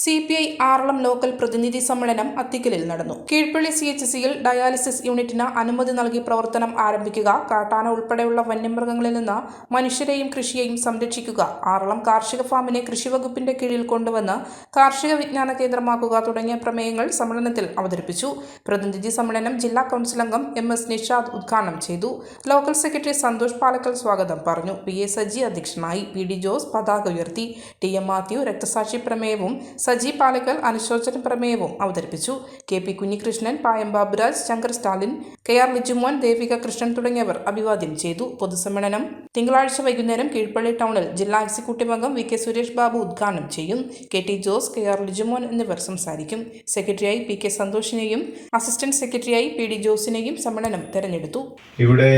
C P I Aralam local പ്രതിനിധി സമ്മേളനം അത്തിക്കലിൽ നടന്നു. കീഴ്പ്പള്ളി സി എച്ച് സിയിൽ ഡയാലിസിസ് യൂണിറ്റിന് അനുമതി നൽകി പ്രവർത്തനം ആരംഭിക്കുക കാട്ടാന ഉൾപ്പെടെയുള്ള വന്യമൃഗങ്ങളിൽ നിന്ന് മനുഷ്യരെയും കൃഷിയെയും സംരക്ഷിക്കുക ആറളം കാർഷിക ഫാമിനെ കൃഷിവകുപ്പിന്റെ കീഴിൽ കൊണ്ടുവന്ന് കാർഷിക വിജ്ഞാന കേന്ദ്രമാക്കുക തുടങ്ങിയ പ്രമേയങ്ങൾ സമ്മേളനത്തിൽ അവതരിപ്പിച്ചു. പ്രതിനിധി സമ്മേളനം ജില്ലാ കൗൺസിൽ അംഗം എം എസ് നിഷാദ് ഉദ്ഘാടനം ചെയ്തു. ലോക്കൽ സെക്രട്ടറി സന്തോഷ് പാലക്കൽ സ്വാഗതം പറഞ്ഞു. പി എ സജി അധ്യക്ഷനായി. പി ഡി ജോസ് പതാക ഉയർത്തി. ടി എം മാത്യു രക്തസാക്ഷി പ്രമേയവും സജി പാലക്കൽ അനുശോചന പ്രമേയവും അവതരിപ്പിച്ചു. K P Kunhikrishnan Payam Baburaj Shankar Stalin K R Lijumon Devika Krishnan തുടങ്ങിയവർ അഭിവാദ്യം ചെയ്തു പൊതുസമ്മേളനം. തിങ്കളാഴ്ച വൈകുന്നേരം കീഴ്പ്പള്ളി ടൗണിൽ ജില്ലാ എക്സിക്യൂട്ടീവ് അംഗം വി കെ സുരേഷ് ബാബു ഉദ്ഘാടനം ചെയ്യും. K T Jose K R Lijumon എന്നിവർ സംസാരിക്കും. സെക്രട്ടറിയായി പി കെ സന്തോഷിനെയും അസിസ്റ്റന്റ് സെക്രട്ടറിയായി പി ഡി ജോസിനെയും സമ്മേളനം തെരഞ്ഞെടുത്തു. ഇവിടെ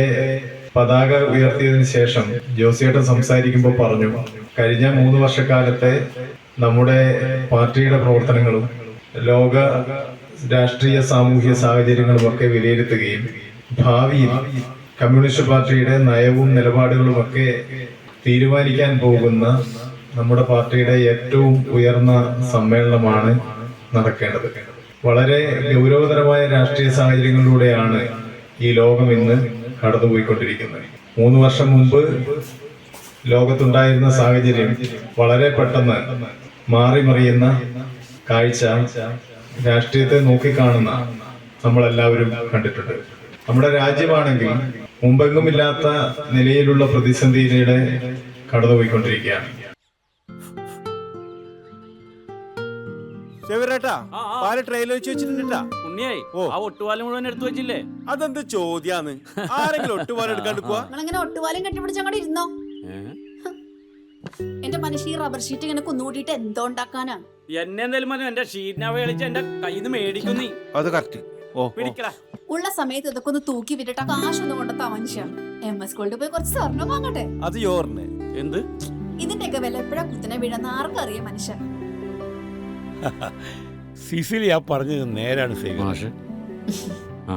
പതാക ഉയർത്തിയതിനു ശേഷം ജോസിയേട്ടൻ സംസാരിക്കുമ്പോൾ പറഞ്ഞു കഴിഞ്ഞ മൂന്ന് വർഷക്കാലത്തെ നമ്മുടെ പാർട്ടിയുടെ പ്രവർത്തനങ്ങളും ലോക രാഷ്ട്രീയ സാമൂഹ്യ സാഹചര്യങ്ങളും ഒക്കെ വിലയിരുത്തുകയും ഭാവിയിൽ കമ്മ്യൂണിസ്റ്റ് പാർട്ടിയുടെ നയവും നിലപാടുകളും ഒക്കെ തീരുമാനിക്കാൻ പോകുന്ന നമ്മുടെ പാർട്ടിയുടെ ഏറ്റവും ഉയർന്ന സമ്മേളനമാണ് നടക്കേണ്ടത്. വളരെ ഗൗരവതരമായ രാഷ്ട്രീയ സാഹചര്യങ്ങളിലൂടെയാണ് ഈ ലോകം ഇന്ന് കടന്നുപോയിക്കൊണ്ടിരിക്കുന്നത്. മൂന്ന് വർഷം മുമ്പ് ലോകത്തുണ്ടായിരുന്ന സാഹചര്യം വളരെ പെട്ടെന്ന് മാറി മറിയുന്ന കാഴ്ച രാഷ്ട്രീയത്തെ നോക്കിക്കാണുന്ന നമ്മളെല്ലാവരും കണ്ടിട്ടുണ്ട്. നമ്മുടെ രാജ്യമാണെങ്കിൽ മുമ്പെങ്ങുമില്ലാത്ത നിലയിലുള്ള പ്രതിസന്ധിയിലൂടെ കടന്നുപോയിക്കൊണ്ടിരിക്കുകയാണ്. അതെന്ത് ചോദ്യാന്ന്? ആരെങ്കിലും ഒട്ടുപാലം അങ്ങോട്ട് ഇരുന്നോ? എന്റെ മനുഷ്യ ഈ റബ്ബർ ഷീറ്റ് ഇങ്ങനെ കുന്നുകൂട്ടിട്ട് എന്തോ ഉണ്ടാക്കാനാ? എന്നെ എന്തായാലും മതി എന്റെ കളിച്ച് എന്റെ കയ്യിൽ നിന്ന് മേടിക്കും നീ. അത് കറക്റ്റ് ഓ പിടിക്കടാ. ഉള്ള സമയത്ത് ഇതൊക്കെ ഒന്ന് തൂക്കി വിട്ടിട്ട് ആ കാശൊന്നും കൊണ്ടെത്താ മനുഷ്യ എം എസ് സ്കൂളിൽ പോയി കുറച്ച് സ്വർണം വാങ്ങട്ടെ? അത് യോറിന് എന്ത്? ഇതിന്റെയൊക്കെ വില എപ്പോഴാ കുത്തിനെ വീഴുന്ന ആർക്കറിയാം മനുഷ്യ. സിസിലി ആ പറഞ്ഞത് നേരാണ് സേവ്. ആ?